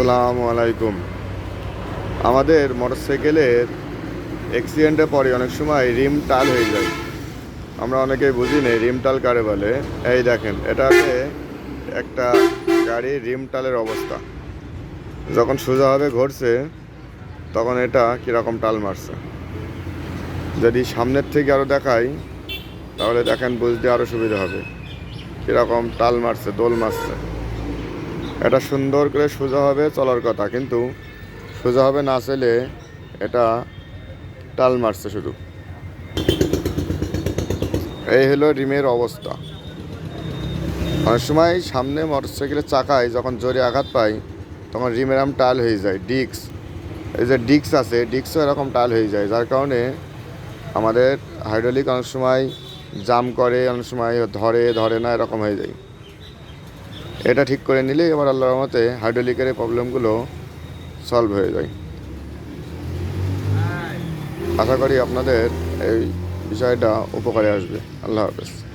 আসসালামু আলাইকুম। আমাদের মোটরসাইকেলের অ্যাক্সিডেন্টের পরে অনেক সময় রিম টাল হয়ে যায়। আমরা অনেকেই বুঝি না, রিম টাল কারে বলে? এই দেখেন এটা হচ্ছে একটা গাড়ির রিম টালের অবস্থা। যখন সোজাভাবে ঘুরছে, তখন এটা কীরকম টাল মারছে। যদি সামনের থেকে আরও দেখাই, তাহলে দেখেন বুঝতে আরও সুবিধা হবে। কীরকম টাল মারছে, দোল মারছে। এটা সুন্দর করে সোজা হবে চলার কথা, কিন্তু সোজা হবে না চলে এটা টাল মারছে শুধু। এই হলো রিমের অবস্থা। অনেক সময় সামনে মোটরসাইকেলের চাকায় যখন জোরে আঘাত পাই, তখন রিমের আম টাল হয়ে যায় ডিক্স এই যে ডিক্স আছে ডিক্সও এরকম টাল হয়ে যায়, যার কারণে আমাদের হাইড্রোলিক অনেক সময় জাম করে, অনেক সময় ধরে ধরে না, এরকম হয়ে যায়। এটা ঠিক করে নিলেই এবার আল্লাহর মতে হাইড্রোলিকের প্রবলেমগুলো সলভ হয়ে যায়। আশা করি আপনাদের এই বিষয়টা উপকারে আসবে। আল্লাহ হাফেজ।